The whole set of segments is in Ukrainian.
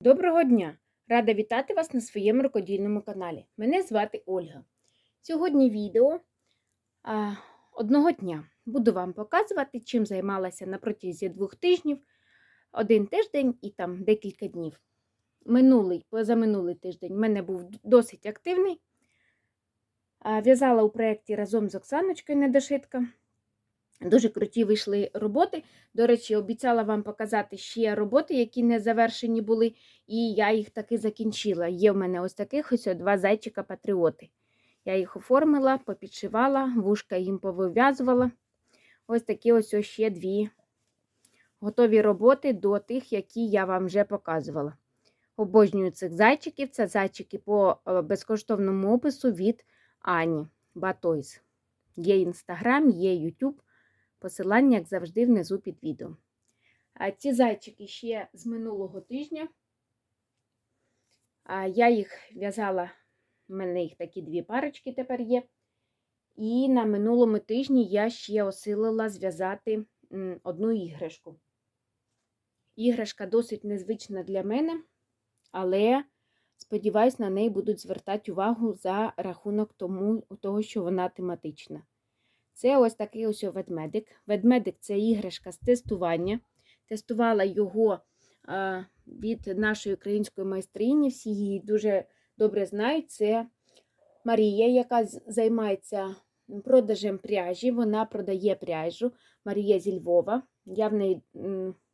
Доброго дня! Рада вітати вас на своєму рукодільному каналі. Мене звати Ольга. Сьогодні відео а, одного дня буду вам показувати, чим займалася на протязі двох тижнів, один тиждень і там декілька днів. Минулий, позаминулий тиждень в мене був досить активний. А, В'язала у проєкті разом з Оксаночкою Недошитка. Дуже круті вийшли роботи. До речі, обіцяла вам показати ще роботи, які не завершені були, і я їх таки закінчила. Є в мене ось таких ось два зайчика-патріоти. Я їх оформила, попідшивала, вушка їм повив'язувала. Ось такі ось ще дві готові роботи до тих, які я вам вже показувала. Обожнюю цих зайчиків. Це зайчики по безкоштовному опису від Ані Батойс. Є інстаграм, є Ютуб. Посилання, як завжди, внизу під відео. А ці зайчики ще з минулого тижня. А я їх в'язала, в мене їх такі дві парочки тепер є. І на минулому тижні я ще осилила зв'язати одну іграшку. Іграшка досить незвична для мене, але, сподіваюсь, на неї будуть звертати увагу за рахунок тому, того, що вона тематична. Це ось такий ось ведмедик. Ведмедик це іграшка з тестування. Тестувала його від нашої української майстрині. Всі її дуже добре знають. Це Марія, яка займається продажем пряжі. Вона продає пряжу. Марія зі Львова. Я в неї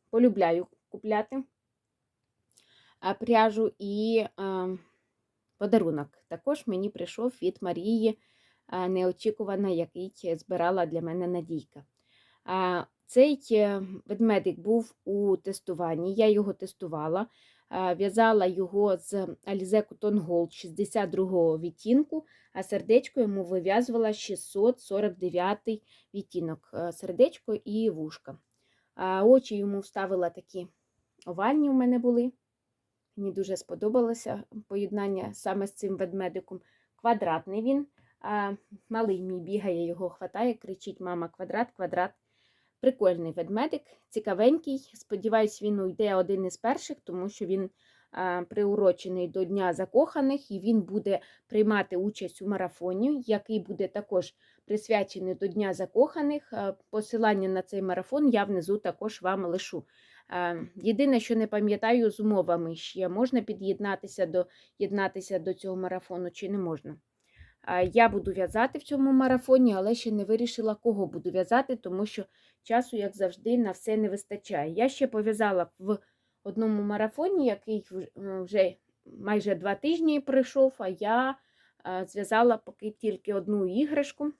полюбляю купляти пряжу і подарунок. Також мені прийшов від Марії неочікувана, який збирала для мене Надійка. Цей е, ведмедик був у тестуванні, я його тестувала, в'язала його з Alize Cotton Gold 62 відтінку, а сердечко йому вив'язувала 649 відтінок, е, сердечко і вушка. Очі йому вставила такі овальні у мене були. Мені дуже сподобалося поєднання саме з цим ведмедиком. Квадратний він. А Малий мій бігає, його хватає, кричить мама квадрат, квадрат. Прикольний ведмедик, цікавенький. Сподіваюсь, він уйде один із перших, тому що він а, приурочений до Дня закоханих і він буде приймати участь у марафоні, який буде також присвячений до Дня закоханих. Посилання на цей марафон я внизу також вам лишу. Єдине, що не пам'ятаю, з умовами ще можна під'єднатися до, до цього марафону чи не можна. Я буду в'язати в цьому марафоні, але ще не вирішила, кого буду в'язати, тому що часу, як завжди, на все не вистачає. Я ще пов'язала в одному марафоні, який вже майже два тижні пройшов, а я зв'язала поки тільки одну іграшку,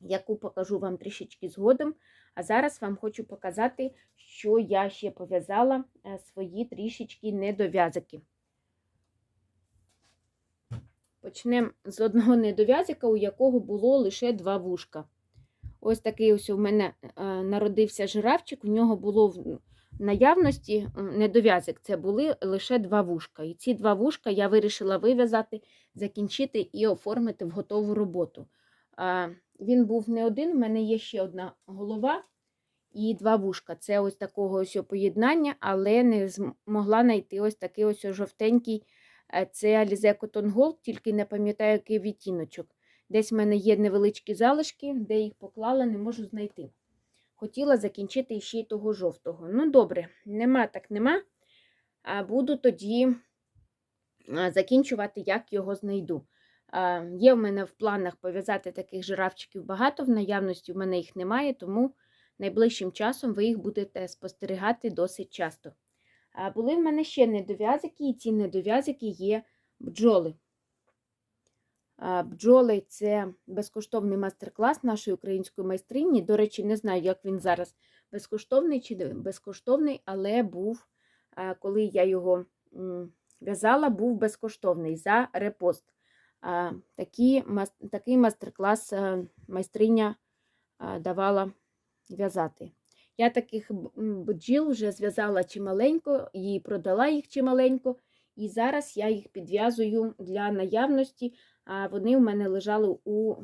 яку покажу вам трішечки згодом. А зараз вам хочу показати, що я ще пов'язала е, свої трішечки недов'язики. Почнемо з одного недов'язика, у якого було лише два вушка. Ось такий ось у мене е, народився жирафчик, у нього було в наявності недов'язок, це були лише два вушка. І ці два вушка я вирішила вив'язати, закінчити і оформити в готову роботу. Він був не один, у мене є ще одна голова і два вушка. Це ось такого ось поєднання, але не змогла знайти ось такий ось жовтенький. Е, це Alize Cotton Gold, тільки не пам'ятаю, який відтіночок. Десь в мене є невеличкі залишки, де їх поклала, не можу знайти. Хотіла закінчити ще й того жовтого. Ну, добре, нема так нема. А буду тоді закінчувати, як його знайду. Є в мене в планах пов'язати таких жирафчиків багато, в наявності в мене їх немає, тому найближчим часом ви їх будете спостерігати досить часто. Були в мене ще недов'язики, і ці недов'язики є бджоли. Бджоли це безкоштовний мастер-клас нашої української майстрині. До речі, не знаю, як він зараз безкоштовний чи безкоштовний, але був, коли я його в'язала, був безкоштовний за репост. Такий, такий мастер-клас майстриня давала в'язати. Я таких бджіл вже зв'язала чималенько і продала їх чималенько. І зараз я їх підв'язую для наявності, а вони в мене лежали у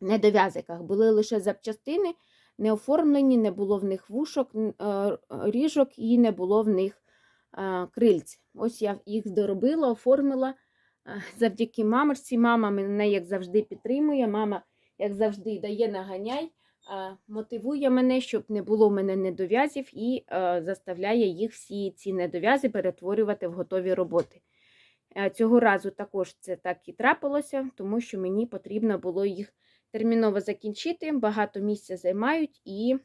недов'язиках. Були лише запчастини, не оформлені, не було в них вушок, е, ріжок і не було в них крильць. Ось я їх доробила, оформила завдяки мамочці. Мама мене, як завжди, підтримує. Мама, як завжди, дає наганяй, мотивує мене, щоб не було в мене недов'язів, і заставляє їх всі ці недов'язи перетворювати в готові роботи. Е, Цього разу також це так і трапилося, тому що мені потрібно було їх терміново закінчити. Багато місця займають і е,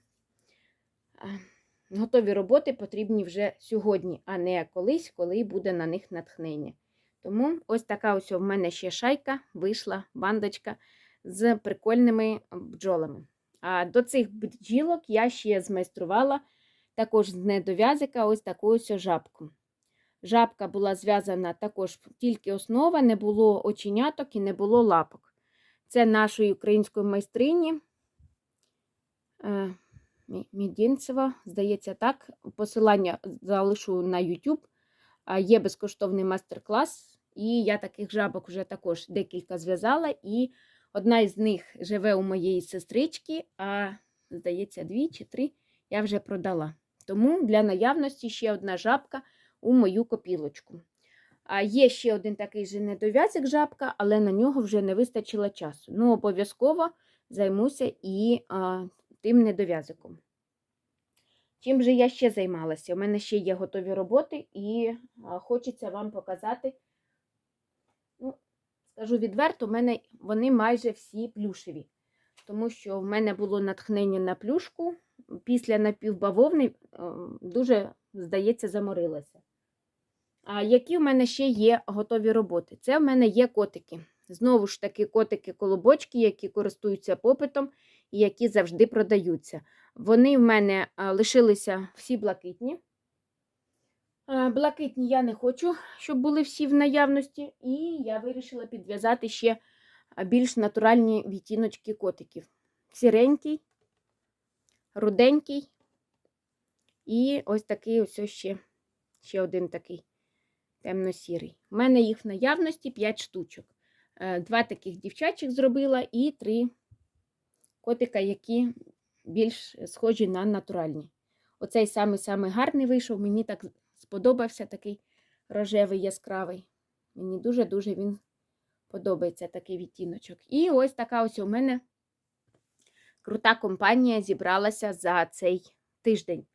готові роботи потрібні вже сьогодні, а не колись, коли буде на них натхнення. Тому ось така ось в мене ще шайка вийшла, бандочка з прикольними бджолами. А до цих бджілок я ще змайструвала також з недов'язика ось таку ось жабку. Жабка була зв'язана також тільки основа, не було оченяток і не було лапок. Це нашої української майстрині е, Мідінцева, здається, так. Посилання залишу на YouTube. Є безкоштовний майстер-клас, і я таких жабок вже також декілька зв'язала. І одна із них живе у моєї сестрички, а здається, дві чи три я вже продала. Тому для наявності ще одна жабка у мою копілочку. А є ще один такий же недов'язик жабка, але на нього вже не вистачило часу. Ну, обов'язково займуся і а, тим недов'язиком. Чим же я ще займалася? У мене ще є готові роботи, і а, хочеться вам показати. Скажу відверто, у мене вони майже всі плюшеві, тому що в мене було натхнення на плюшку. Після напівбавовни е, дуже, здається, заморилася. А які в мене ще є готові роботи? Це в мене є котики. Знову ж таки, котики-колобочки, які користуються попитом і які завжди продаються. Вони в мене лишилися всі блакитні. А, Блакитні я не хочу, щоб були всі в наявності, і я вирішила підв'язати ще більш натуральні відтіночки котиків. Сіренький, руденький і ось такий ось ще, ще один такий темно-сірий. У мене їх в наявності 5 штучок. Е, Два таких дівчачих зробила і три котика, які більш схожі на натуральні. Оцей самий-самий гарний вийшов, мені так сподобався такий рожевий яскравий. Мені дуже-дуже він подобається такий відтіночок. І ось така ось у мене крута компанія зібралася за цей тиждень.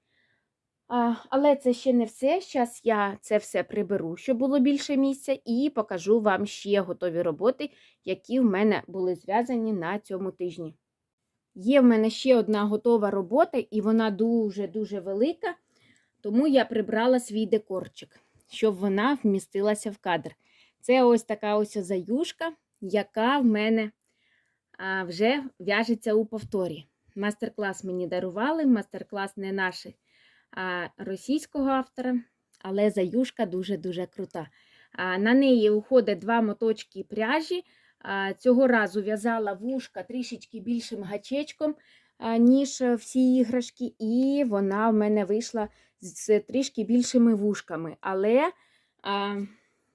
А, але це ще не все. Зараз я це все приберу, щоб було більше місця, і покажу вам ще готові роботи, які в мене були зв'язані на цьому тижні. Є в мене ще одна готова робота, і вона дуже-дуже велика, тому я прибрала свій декорчик, щоб вона вмістилася в кадр. Це ось така ось заюшка, яка в мене вже в'яжеться у повторі. Мастер-клас мені дарували, мастер-клас не наш, а російського автора, але заюшка дуже-дуже крута. На неї уходить два моточки пряжі. Цього разу в'язала вушка трішечки більшим гачечком, ніж всі іграшки, і вона в мене вийшла з трішки більшими вушками. Але а,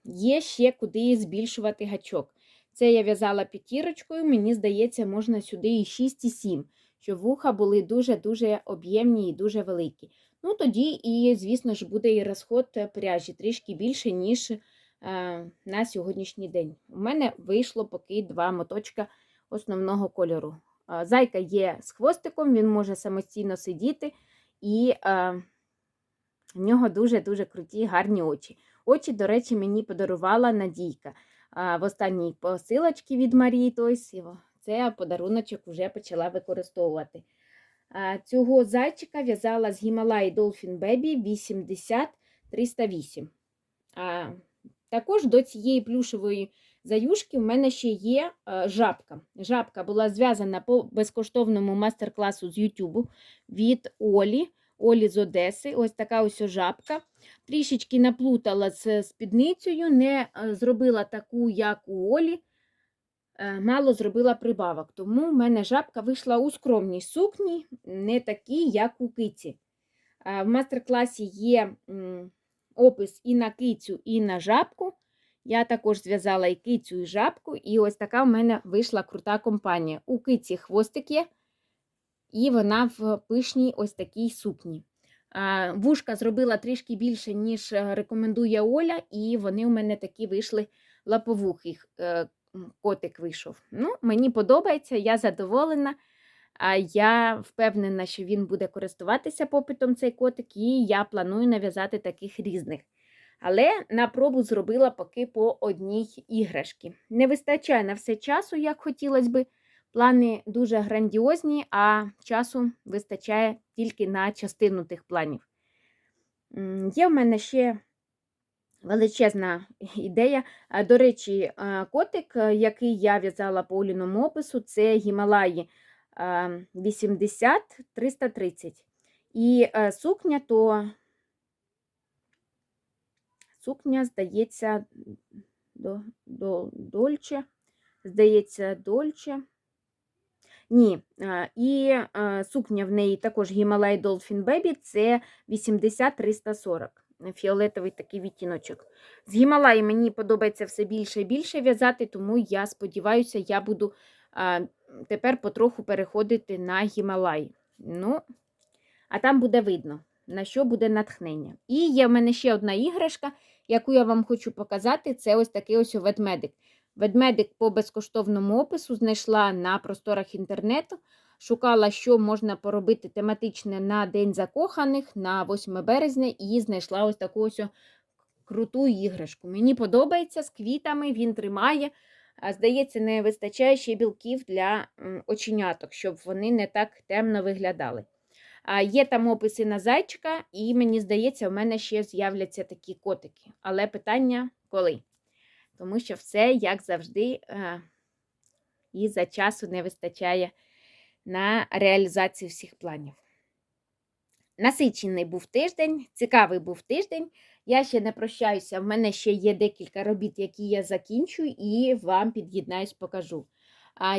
є ще куди збільшувати гачок. Це я в'язала п'ятірочкою, мені здається, можна сюди і 6, і 7, щоб вуха були дуже-дуже об'ємні і дуже великі. Ну, тоді, і, звісно ж, буде і розход пряжі трішки більше, ніж е, на сьогоднішній день. У мене вийшло поки два моточка основного кольору. Е, Зайка є з хвостиком, він може самостійно сидіти, і е, в нього дуже-дуже круті, гарні очі. Очі, до речі, мені подарувала Надійка. В останній посилочці від Марії Тойсіво. Це подаруночок вже почала використовувати. Цього зайчика в'язала з Гімалаї Dolphin Baby 80308. А, Також до цієї плюшевої заюшки в мене ще є а, жабка. Жабка була зв'язана по безкоштовному мастер-класу з YouTube від Олі. Олі з Одеси. Ось така ось жабка. Трішечки наплутала з спідницею, не е, зробила таку, як у Олі. Е, Мало зробила прибавок. Тому в мене жабка вийшла у скромній сукні, не такій, як у киці. Е, В мастер-класі є опис і на кицю, і на жабку. Я також зв'язала і кицю, і жабку, і ось така в мене вийшла крута компанія. У киці хвостик є, і вона в пишній ось такій сукні. Вушка зробила трішки більше, ніж е, рекомендує Оля, і вони у мене такі вийшли лаповухих. е, Котик вийшов. Ну, мені подобається, я задоволена. Я впевнена, що він буде користуватися попитом цей котик, і я планую нав'язати таких різних. Але на пробу зробила поки по одній іграшці. Не вистачає на все часу, як хотілося би. Плани дуже грандіозні, а часу вистачає тільки на частину тих планів. Є в мене ще величезна ідея. До речі, котик, який я в'язала по Оліному опису, це Гімалаї 80-330. І е, сукня то сукня, здається, до, до, дольче. Здається, дольче. Ні, і сукня в неї також Himalaya Dolphin Baby, це 80-340. Фіолетовий такий відтіночок. З Гімалаї мені подобається все більше і більше в'язати, тому я сподіваюся, я буду а, тепер потроху переходити на Гімалаї. Ну, а там буде видно, на що буде натхнення. І є в мене ще одна іграшка, яку я вам хочу показати. Це ось такий ось ведмедик. Ведмедик по безкоштовному опису знайшла на просторах інтернету, шукала, що можна поробити тематичне на День закоханих на 8 березня, і знайшла ось таку ось круту іграшку. Мені подобається з квітами, він тримає. А здається, не вистачає ще білків для оченяток, щоб вони не так темно виглядали. А Є там описи на зайчика, і мені здається, в мене ще з'являться такі котики. Але питання коли? Тому що все, як завжди, е, і за часу не вистачає на реалізацію всіх планів. Насичений був тиждень, цікавий був тиждень. Я ще не прощаюся, в мене ще є декілька робіт, які я закінчую, і вам під'єднаюсь, покажу.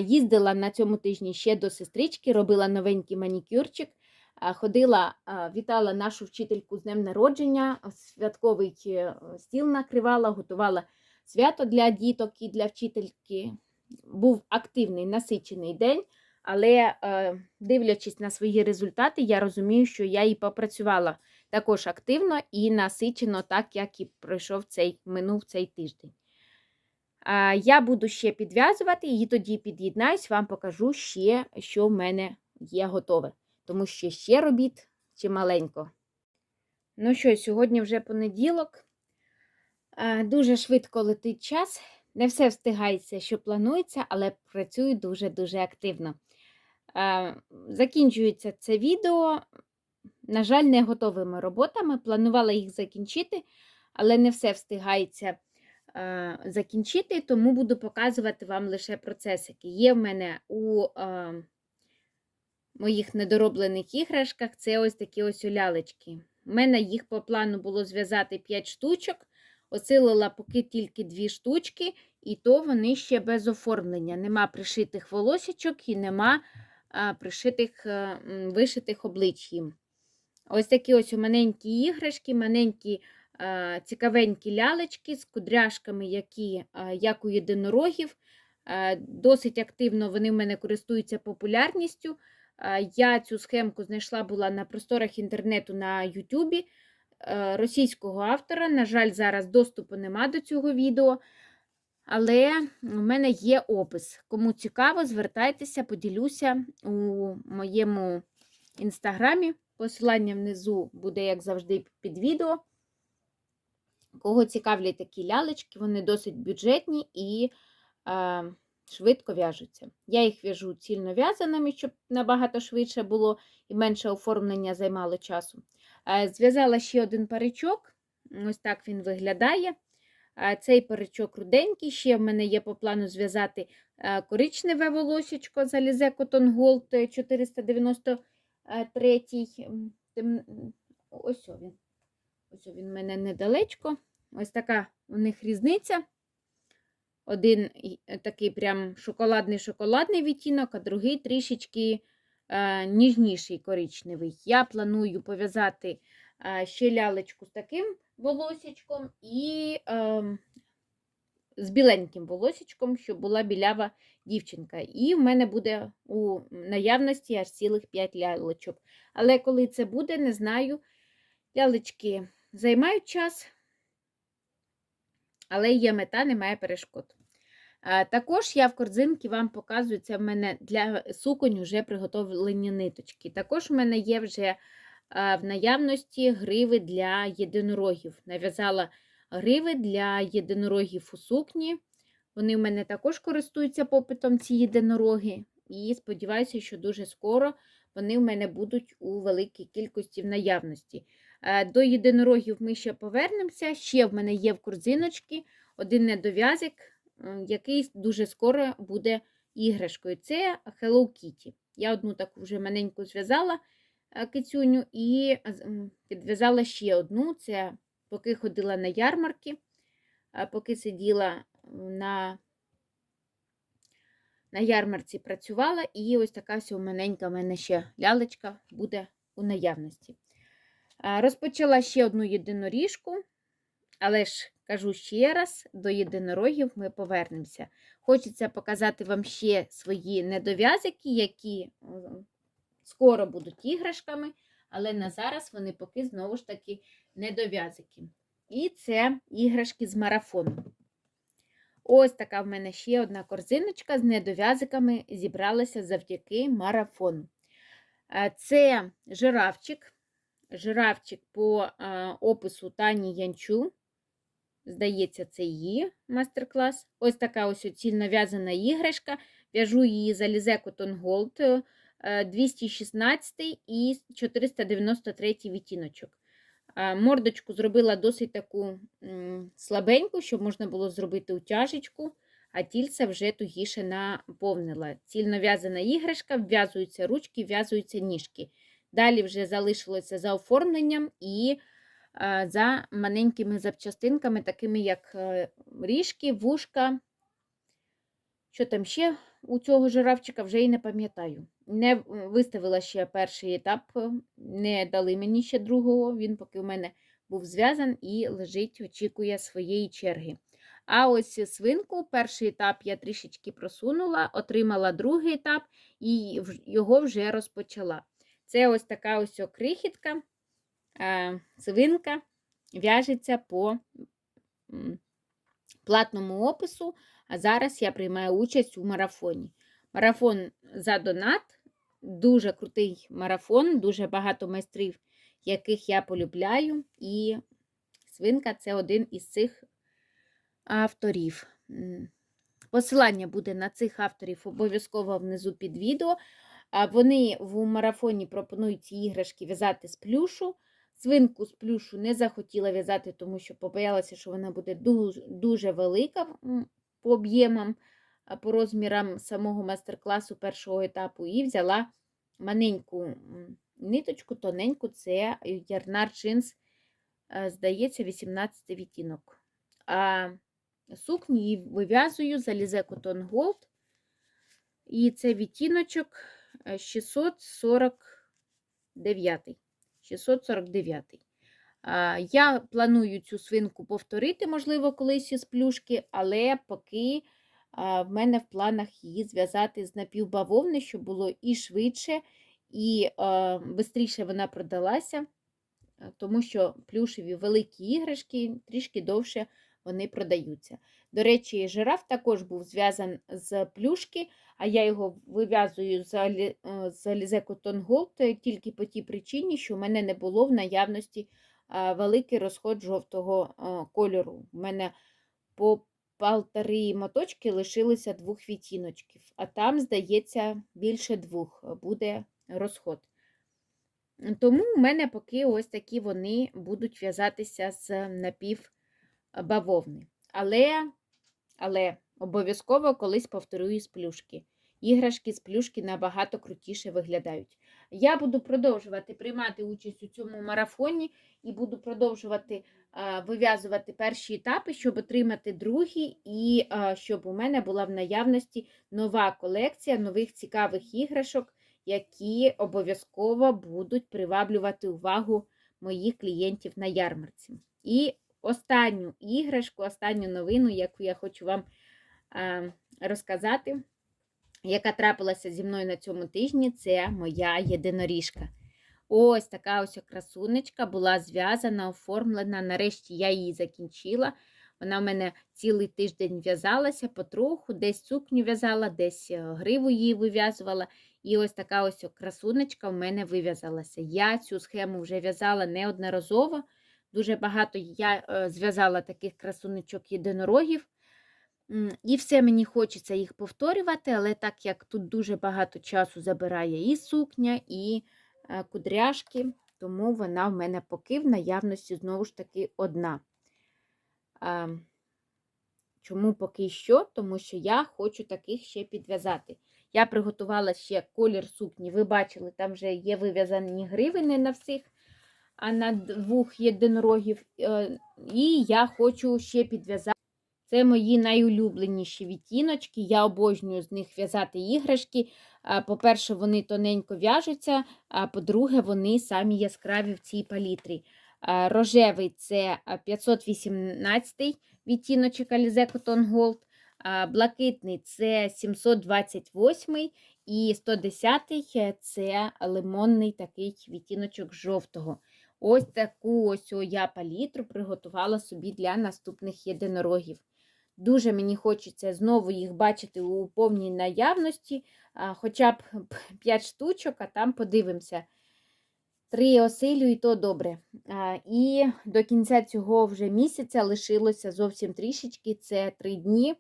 Їздила на цьому тижні ще до сестрички, робила новенький манікюрчик. Ходила, вітала нашу вчительку з днем народження, святковий е, стіл накривала, готувала свято для діток і для вчительки. Був активний насичений день, але е, дивлячись на свої результати, я розумію, що я і попрацювала також активно і насичено, так як і пройшов цей минув цей тиждень. Я буду ще підв'язувати і тоді під'єднаюсь, вам покажу ще, що в мене є готове. Тому що ще робіт чималенько. Ну що, сьогодні вже понеділок. Е, Дуже швидко летить час. Не все встигається, що планується, але працюю дуже-дуже активно. Е, Закінчується це відео. На жаль, не готовими роботами. Планувала їх закінчити, але не все встигається е, закінчити, тому буду показувати вам лише процесики. Є в мене у моїх недороблених іграшках це ось такі ось лялечки. У мене їх по плану було зв'язати 5 штучок. Осилила поки тільки дві штучки, і то вони ще без оформлення. Нема пришитих волосічок і нема пришитих а, вишитих облич. Ось такі ось маленькі іграшки, маленькі цікавенькі лялечки з кудряшками, які, як у єдинорогів. Досить активно вони в мене користуються популярністю. Я цю схемку знайшла була на просторах інтернету на Ютубі е, російського автора. На жаль, зараз доступу нема до цього відео. Але у мене є опис. Кому цікаво, звертайтеся, поділюся у моєму інстаграмі. Посилання внизу буде, як завжди, під відео. Кого цікавлять такі лялечки, вони досить бюджетні і е, швидко в'яжуться. Я їх в'яжу цільно в'язаними, щоб набагато швидше було і менше оформлення займало часу. Е, Зв'язала ще один паричок. Ось так він виглядає. Е, Цей паричок руденький. Ще в мене є по плану зв'язати е, коричневе волосечко з Alize Cotton Gold 493. М, Ось він. Ось він в мене недалечко. Ось така у них різниця. Один такий прям шоколадний-шоколадний відтінок, а другий трішечки ніжніший коричневий. Я планую пов'язати е, ще лялечку з таким волосічком і е, з біленьким волосічком, щоб була білява дівчинка. І в мене буде у наявності аж цілих 5 лялечок. Але коли це буде, не знаю. Лялечки займають час, але є мета, немає перешкод. А, Також я в корзинці вам показую, це в мене для суконь вже приготовлені ниточки. Також в мене є вже в наявності гриви для єдинорогів. Нав'язала гриви для єдинорогів у сукні. Вони в мене також користуються попитом, ці єдинороги. І сподіваюся, що дуже скоро вони в мене будуть у великій кількості в наявності. Е, До єдинорогів ми ще повернемося. Ще в мене є в корзиночці один недов'язик, який дуже скоро буде іграшкою. Це Hello Kitty. Я одну таку вже маленьку зв'язала е, кицюню і підв'язала ще одну. Це поки ходила на ярмарки, поки сиділа на, на ярмарці працювала, і ось така ось маленька в мене ще лялечка буде у наявності. Розпочала ще одну єдиноріжку, але ж кажу ще раз, до єдинорогів ми повернемося. Хочеться показати вам ще свої недов'язики, які скоро будуть іграшками, але на зараз вони поки знову ж таки недов'язики. І це іграшки з марафону. Ось така в мене ще одна корзиночка з недов'язиками зібралася завдяки марафону. Е, Це жирафчик. Жирафчик по е, опису Тані Янчу. Здається, це її мастер-клас. Ось така ось цільно в'язана іграшка. В'яжу її за Alize Cotton Gold е, 216 і 493 відтіночок. Мордочку зробила досить таку слабеньку, щоб можна було зробити утяжечку, а тільце вже тугіше наповнила. Цільно в'язана іграшка, вв'язуються ручки, вв'язуються ніжки. Далі вже залишилося за оформленням і за маленькими запчастинками, такими як е, ріжки, вушка. Що там ще у цього жирафчика, вже і не пам'ятаю. Не виставила ще перший етап, е, не дали мені ще другого. Він поки в мене був зв'язан і лежить, очікує своєї черги. А ось свинку, перший етап я трішечки просунула, отримала другий етап і його вже розпочала. Це ось така ось крихітка, е, свинка, в'яжеться по платному опису. А зараз я приймаю участь у марафоні. Марафон за донат. Дуже крутий марафон, дуже багато майстрів, яких я полюбляю. І свинка це один із цих авторів. Посилання буде на цих авторів обов'язково внизу під відео. Вони в марафоні пропонують іграшки в'язати з плюшу. Свинку з плюшу не захотіла в'язати, тому що побоялася, що вона буде дуже, дуже велика по об'ємам, по розмірам самого майстер-класу першого етапу, і взяла маленьку ниточку, тоненьку, це ярнар джинс, е, здається, 18 відтінок. А сукню її вив'язую за Alize Cotton Gold. І це відтіночок е, 649. 649. А, Я планую цю свинку повторити, можливо, колись із плюшки, але поки в мене в планах її зв'язати з напівбавовни, щоб було і швидше, і швидше вона продалася, тому що плюшеві великі іграшки трішки довше вони продаються. До речі, жираф також був зв'язан з плюшки, а я його вив'язую з Алі- е, Gold тільки по тій причині, що в мене не було в наявності великий розход жовтого кольору. У мене по полтори моточки лишилося двох відтіночків, а там, здається, більше двох буде розход. Тому в мене поки ось такі вони будуть в'язатися з напівбавовни. Але, але обов'язково колись повторюю з плюшки. Іграшки з плюшки набагато крутіше виглядають. Я буду продовжувати приймати участь у цьому марафоні і буду продовжувати вив'язувати перші етапи, щоб отримати другі, і щоб у мене була в наявності нова колекція нових цікавих іграшок, які обов'язково будуть приваблювати увагу моїх клієнтів на ярмарці. І останню іграшку, останню новину, яку я хочу вам розказати, яка трапилася зі мною на цьому тижні, це моя єдиноріжка. Ось така ось красунечка була зв'язана, оформлена. Нарешті я її закінчила. Вона в мене цілий тиждень в'язалася потроху, десь сукню в'язала, десь е, гриву її вив'язувала. І ось така ось красунечка в мене вив'язалася. Я цю схему вже в'язала неодноразово. Дуже багато я е, зв'язала таких красунечок єдинорогів. І все мені хочеться їх повторювати, але так як тут дуже багато часу забирає і сукня, і е, кудряшки, тому вона в мене поки в наявності знову ж таки одна. Чому поки що? Тому що я хочу таких ще підв'язати. Я приготувала ще колір сукні. Ви бачили, там вже є вив'язані гриви не на всіх, а на двох єдинорогів. Е, І я хочу ще підв'язати. Це мої найулюбленіші відтіночки. Я обожнюю з них в'язати іграшки. По-перше, вони тоненько в'яжуться, а по-друге, вони самі яскраві в цій палітрі. Рожевий це а, 518 відтіночок Alize Cotton Gold, блакитний це 728 і 110-й це лимонний такий відтіночок жовтого. Ось таку ось я палітру приготувала собі для наступних єдинорогів. Дуже мені хочеться знову їх бачити у повній наявності, хоча б 5 штучок, а там подивимося. Три осилю і то добре. І до кінця цього вже місяця лишилося зовсім трішечки, це три дні.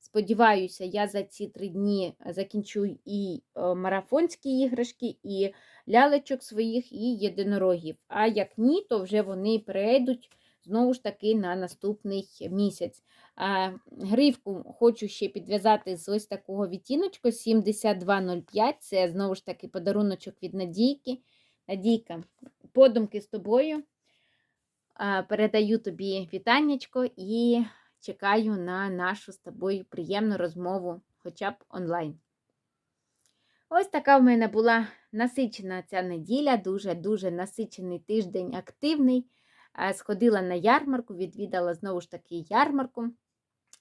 Сподіваюся, я за ці три дні закінчу і е, марафонські іграшки, і лялечок своїх, і єдинорогів. А як ні, то вже вони перейдуть знову ж таки на наступний місяць. Гривку хочу ще підв'язати з ось такого відтіночку 7205. Це знову ж таки подаруночок від Надійки. Надійка, подумки з тобою. Передаю тобі вітаннячко і чекаю на нашу з тобою приємну розмову, хоча б онлайн. Ось така в мене була насичена ця неділя, дуже-дуже насичений тиждень активний. Е, Сходила на ярмарку, відвідала знову ж таки ярмарку.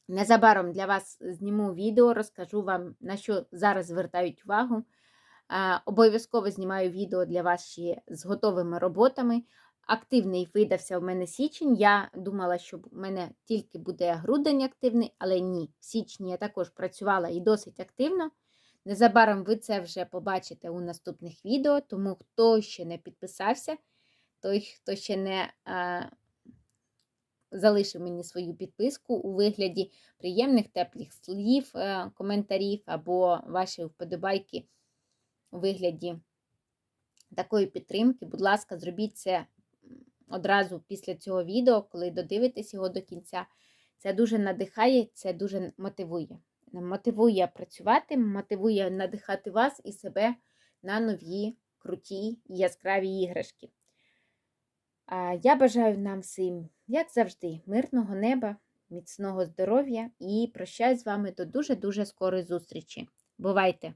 Незабаром для вас зніму відео, розкажу вам, на що зараз звертають увагу. Е, Обов'язково знімаю відео для вас ще з готовими роботами. Активний видався в мене січень. Я думала, що в мене тільки буде грудень активний, але ні. В січні я також працювала і досить активно. Незабаром ви це вже побачите у наступних відео, тому хто ще не підписався, той, хто ще не а, залишив мені свою підписку у вигляді приємних теплих слів, а, коментарів або ваші вподобайки у вигляді такої підтримки, будь ласка, зробіть це одразу після цього відео, коли додивитесь його до кінця. Це дуже надихає, це дуже мотивує. Мотивує працювати, мотивує надихати вас і себе на нові, круті яскраві іграшки. Я бажаю нам всім, як завжди, мирного неба, міцного здоров'я і прощаюсь з вами до дуже-дуже скорої зустрічі. Бувайте!